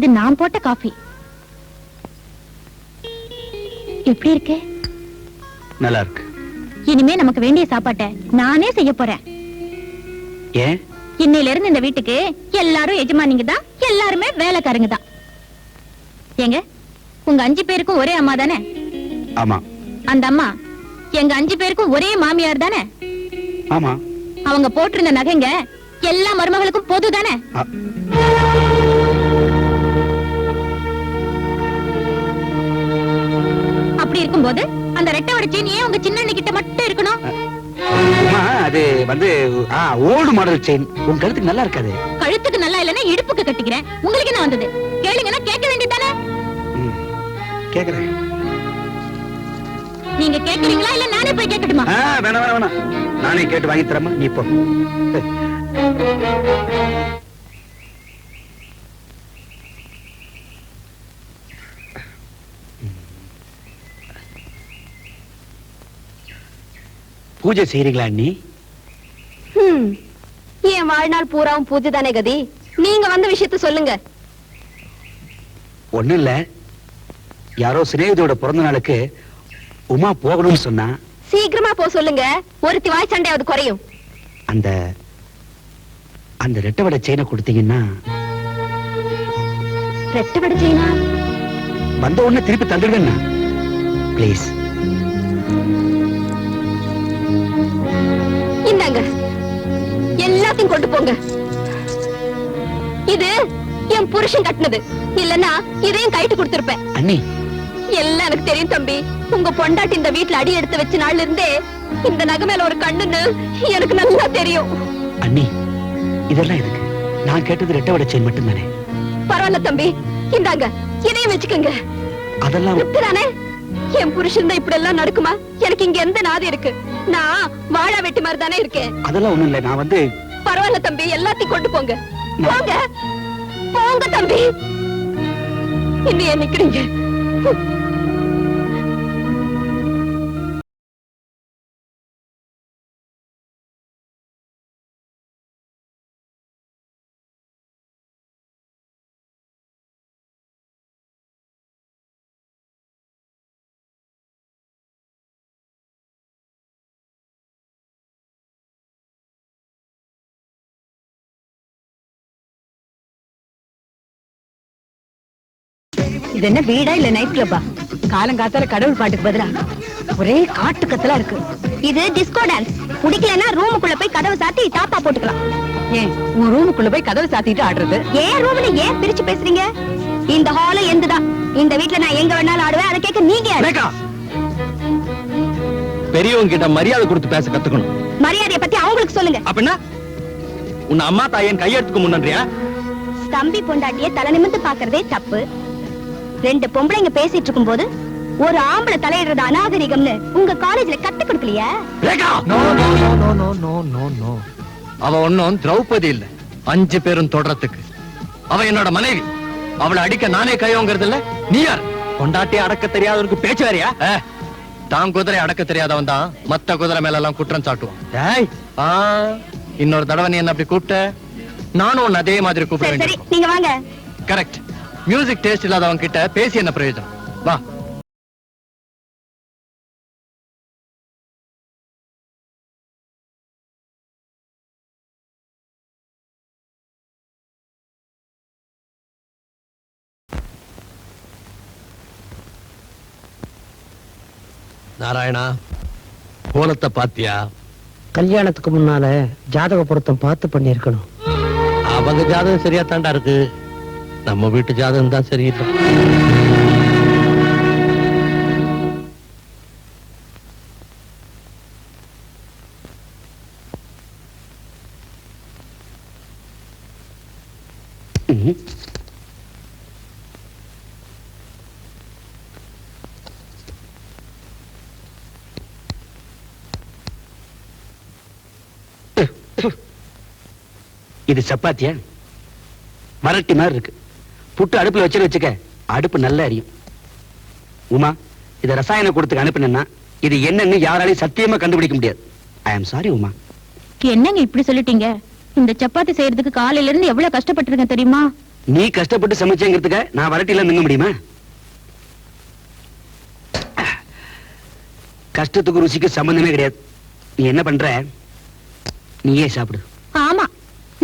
இது நான் போட்ட காஃபி. எப்படி இருக்கு? நல்லா இருக்கு இனிமே நமக்கு வேண்டிய சாப்பாட்டை நானே செய்ய போறேன். ஏன்? இன்னையில இருந்து இந்த வீட்டுக்கு எல்லாரும் எஜமானிங்க தான் எல்லாருமே வேலைக்காரங்க தான். ஏங்க உங்க அஞ்சு பேருக்கும் ஒரே அம்மா தானே? ஆமா. அந்த அம்மா எங்க அஞ்சு பேருக்கும் ஒரே மாமியார் தானே? ஆமா. அவங்க போட்டிருந்த நகைங்க எல்லா மருமகளுக்கும் பொது தானே? அப்படி இருக்கும்போது அந்த ரெட்டை வட செயின் ஏன் உங்க சின்ன கிட்ட மட்டும் இருக்கணும்? அது வந்து ஓல்டு மாடல் செயின் உன் கழுத்துக்கு நல்லா இருக்காது. கழுத்துக்கு நல்லா இல்லைன்னா இடுப்புக்கு கட்டிக்கிறேன். உங்களுக்கு என்ன வந்தது? கேளுங்கன்னா கேட்க வேண்டியதானே? கேக்குறேன். நீங்க கேக்குறீங்களா இல்ல நானே போய் கேட்கட்டுமா ஆ, வேணாம் வேணாம் வேணாம். நானே கேட்டு வாங்கி தரமா நீ போ. பூஜை அண்ணி? ஹம். என் வாழ்நாள் பூராவும் பூஜை தானே கதி? நீங்க வந்த விஷயத்த சொல்லுங்க. ஒண்ணும் இல்ல. யாரோ சிநேகிதோட பிறந்த நாளுக்கு உமா போகணும்னு சொன்னா சீக்கிரமா போ சொல்லுங்க. ஒருத்தி வாய் சண்டையாவது குறையும். அந்த அந்த ரெட்டை வடை செயினை கொடுத்தீங்கன்னா ரெட்டு விடுச்சீனா வந்த உடனே திருப்பி தந்துடுவேன்னா ப்ளீஸ் எல்லாத்தையும் கொண்டு போங்க. இது என் புருஷன் கட்டினது. இல்லன்னா இதையும் கைட்டு கொடுத்திருப்பேன். அண்ணி. எல்லாம் எனக்கு தெரியும் தம்பி. உங்க பொண்டாட்டி இந்த வீட்ல அடி எடுத்து வச்ச நாள்ல இருந்தே இந்த நகை மேல ஒரு கண்ணுன்னு எனக்கு நல்லா தெரியும். அண்ணி இதெல்லாம் எதுக்கு? நான் கேட்டது ரெட்டை வடை செயின் மட்டும்தானே? பரவாயில்ல தம்பி. இந்தாங்க இதையும் வச்சுக்கோங்க. அதெல்லாம் என் புருஷன் தான் இப்படி எல்லாம் நடக்குமா? எனக்கு இங்க எந்த நாதி இருக்கு? நான் வாழா வெட்டி மாதிரி தானே இருக்கேன். அதெல்லாம் ஒண்ணும் இல்ல நான் வந்து பரவாயில்ல தம்பி எல்லாத்தையும் கொண்டு போங்க. போங்க. போங்க தம்பி. இன்னும் ஏன் நிக்கிறீங்க இது என்ன வீடா இல்ல நைட் கிளப்பா காலங்காத்தால கடவுள் பாட்டுக்கு பதிலா? ஒரே காட்டு கத்தலா இருக்கு. இது டிஸ்கோ டான்ஸ் பிடிக்கலன்னா ரூமுக்குள்ள போய் கதவு சாத்தி தாப்பா போட்டுக்கலாம். ஏன் உன் ரூமுக்குள்ள போய் கதவை சாத்திட்டு ஆடுறது? ஏன் ரூம்ல ஏன் பிரிச்சு பேசுறீங்க? இந்த ஹால எந்துதான். இந்த வீட்ல நான் எங்க வேணாலும் ஆடுவேன். அதை கேட்க நீங்க பெரியவங்க கிட்ட மரியாதை கொடுத்து பேச கத்துக்கணும். மரியாதைய பத்தி அவங்களுக்கு சொல்லுங்க. அப்படின்னா உன்னை அம்மா தாயன் கையெடுத்துக்க முன்னன்றியா தம்பி பொண்டாட்டிய தலை நிமிர்ந்து பாக்குறதே தப்பு. ரெண்டு பொம்பளைங்க பேசிட்டு இருக்கும் போது ஒரு ஆம்பளை தலையிடுறது அநாகரிகம்னு உங்க காலேஜ்ல கத்து கொடுக்கலையா? அவ ஒன்னும் திரௌபதி இல்ல. அஞ்சு பேரும் தொடரத்துக்கு அவ என்னோட மனைவி. அவளை அடிக்க நானே கையோங்கிறது இல்ல. நீ யார்? கொண்டாட்டி அடக்க தெரியாதவருக்கு பேச்சு வேறியா? தான் குதிரை அடக்க தெரியாதவன் தான். மத்த குதிரை மேல எல்லாம் குற்றம் சாட்டுவான். இன்னொரு தடவை நீ என்ன அப்படி கூப்பிட்ட? நானும் அதே மாதிரி கூப்பிடுவேன் நீங்க வாங்க. கரெக்ட் மியூசிக் டேஸ்ட் இல்லாதவங்க கிட்ட பேசி என்ன பிரயோஜனம்? வா. நாராயணா கோலத்தை பாத்தியா? கல்யாணத்துக்கு முன்னால ஜாதக பொருத்தம் பார்த்து பண்ணிருக்கணும் அவங்க ஜாதகம் சரியா தாண்டா இருக்கு? நம்ம வீட்டு ஜாதகம் தான் சரியில்லை. இது சப்பாத்தியா? மரட்டி மாதிரி இருக்கு. புட்டு அடுப்புல வச்சு வச்சுக்க. அடுப்பு நல்லா எரியும். உமா இத ரசாயன கொடுத்துக்கு அனுப்பினா இது என்னன்னு யாராலையும் சத்தியமா கண்டுபிடிக்க முடியாது. I am sorry Uma. என்னங்க இப்படி சொல்லிட்டீங்க? இந்த சப்பாத்தி செய்யறதுக்கு காலையில இருந்து எவ்வளவு கஷ்டப்பட்டிருக்கேன் தெரியுமா? நீ கஷ்டப்பட்டு சமைச்சேங்கிறதுக்க நான் வரட்டில நிங்க முடியுமா? கஷ்டத்துக்கு ருசிக்கு சம்பந்தமே கிடையாது. நீ என்ன பண்ற? நீயே சாப்பிடு. ஆமா.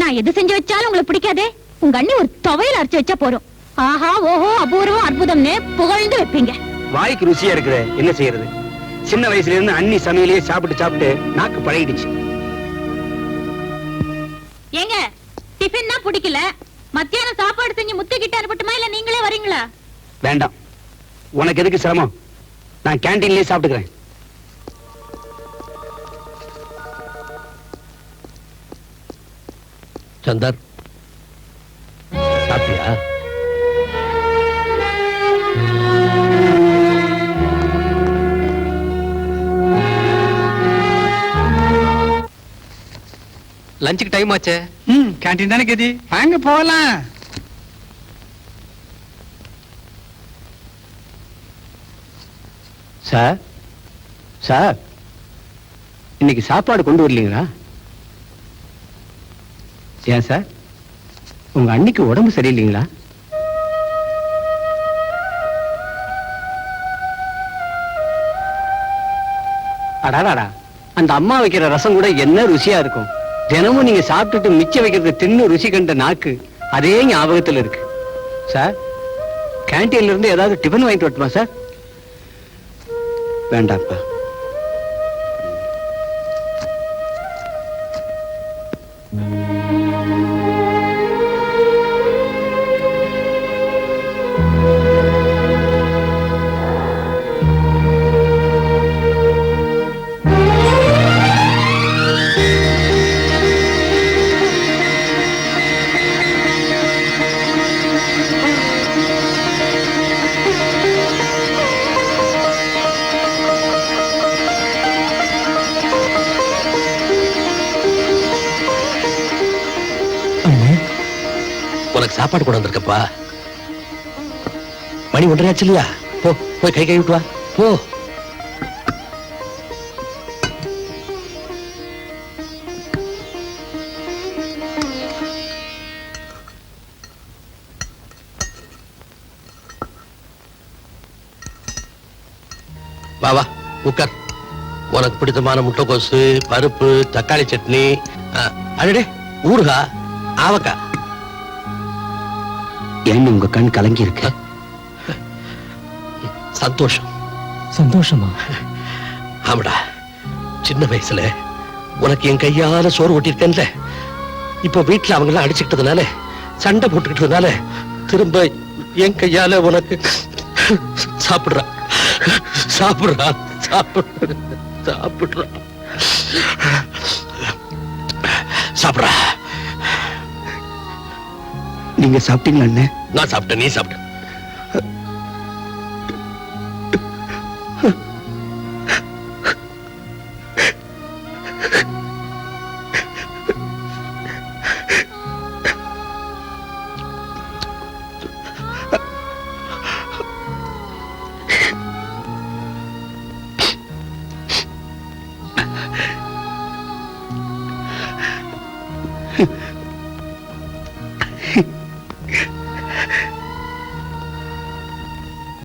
நான் எது செஞ்சு வச்சாலும் உங்களுக்கு பிடிக்காதே. உங்க அண்ணி ஒரு துவையல் அரைச்சு வச்சா போறோம் ஆஹா ஓஹோ அபூர்வம் அற்புதம்னு புகழ்ந்து வைப்பீங்க. வாய்க்கு ருசியா இருக்குது என்ன செய்யறது? சின்ன வயசுல இருந்து அண்ணி சமையலையே சாப்பிட்டு சாப்பிட்டு நாக்கு பழகிடுச்சு. ஏங்க டிஃபன் தான் பிடிக்கல. மத்தியானம் சாப்பாடு செஞ்சு முத்துக்கிட்ட அனுப்பட்டுமா இல்ல நீங்களே வரீங்களா? வேண்டாம். உனக்கு எதுக்கு சிரமம்? நான் கேண்டீன்லயே சாப்பிட்டுக்கிறேன். சந்தர் சாப்பிட்டியா லஞ்சுக்கு டைம் ஆச்சே? ம் கேண்டீன் தானே கதி வாங்க போகலாம் சார் சார் இன்னைக்கு சாப்பாடு கொண்டு வரலீங்களா? ஏன் சார்? உங்க அன்னைக்கு உடம்பு சரியில்லைங்களா? அடாடாடா. அந்த அம்மா வைக்கிற ரசம் கூட என்ன ருசியா இருக்கும். தினமும் நீங்க சாப்பிட்டுட்டு மிச்சம் வைக்கிறது தின்னு ருசி கண்ட நாக்கு அதே ஞாபகத்தில் இருக்கு. சார் கேன்டீன்ல இருந்து ஏதாவது டிஃபன் வாங்கிட்டு வரட்டுமா சார்? வேண்டாப்பா சாப்பாடு கொண்டு வந்திருக்கப்பா. மணி ஒன்றரை இல்லையா? போ போய் கை கை விட்டு வா. போ. வா வா உட்கார். உனக்கு பிடித்தமான முட்டைக்கோசு பருப்பு தக்காளி சட்னி அடடே ஊறுகா ஆவக்காய். ஏன்னு உங்க கண் கலங்கி இருக்கு சந்தோஷம். சந்தோஷமா? ஆமாடா. சின்ன வயசுல உனக்கு என் கையால சோறு ஓட்டிருக்கேன்ல இப்ப வீட்டுல அவங்க எல்லாம் அடிச்சுக்கிட்டதுனால சண்டை போட்டுக்கிட்டதுனால திரும்ப என் கையால உனக்கு சாப்பிடுறா. சாப்பிடுறா. சாப்பிடு சாப்பிடுறா. சாப்பிடுறா. நீங்க சாப்பிட்டீங்களா அண்ணே? நான் சாப்பிட்டேன் நீ சாப்பிட்ட.